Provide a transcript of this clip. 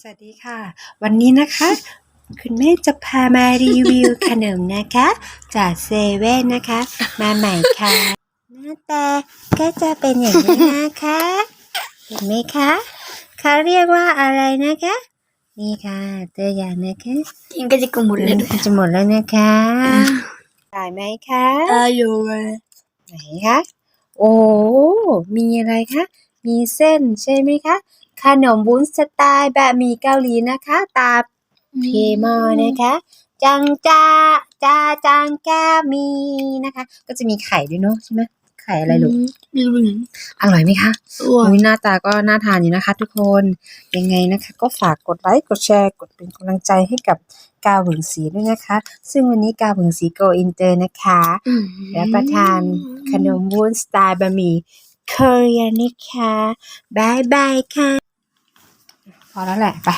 สวัสดีค่ะ วันนี้นะคะ คุณแม่จะพามารีวิวขนมนะคะ จากเซเว่นนะคะ มาใหม่ค่ะ หน้าตาก็จะเป็นอย่างนี้นะคะ เห็นไหมคะเขาเรียกว่าอะไรนะคะ นี่ค่ะตัวอย่างนะคะทิ้งก็จะกระหมุนเลยด้วยจะหมดแล้วนะคะถ่ายไหมคะอายุเลยไหนคะโอ้มีอะไรคะมีเส้นใช่ไหมคะ ขนมวุ้นสไตล์แบบหมี่เกาหลีนะคะ ตาเพมอนะคะ จังจ้าจ้าจังแก้มีนะคะ ก็จะมีไข่ด้วยเนาะใช่ไหมไข่อะไรลูกไม่รู้เหมือนอร่อยไหมคะอ้วนอุ้ยหน้าตาก็น่าทานอยู่นะคะ ทุกคนยังไงนะคะ ก็ฝากกดไลค์กดแชร์กดเป็นกำลังใจให้กับกาวหึงสีด้วยนะคะ ซึ่งวันนี้กาวหึงสีโกอินเตอร์นะคะรับประทานขนมวุ้นสไตล์บะหมี่เกาหลีนะคะบายบายค่ะ พอแล้วแหละไป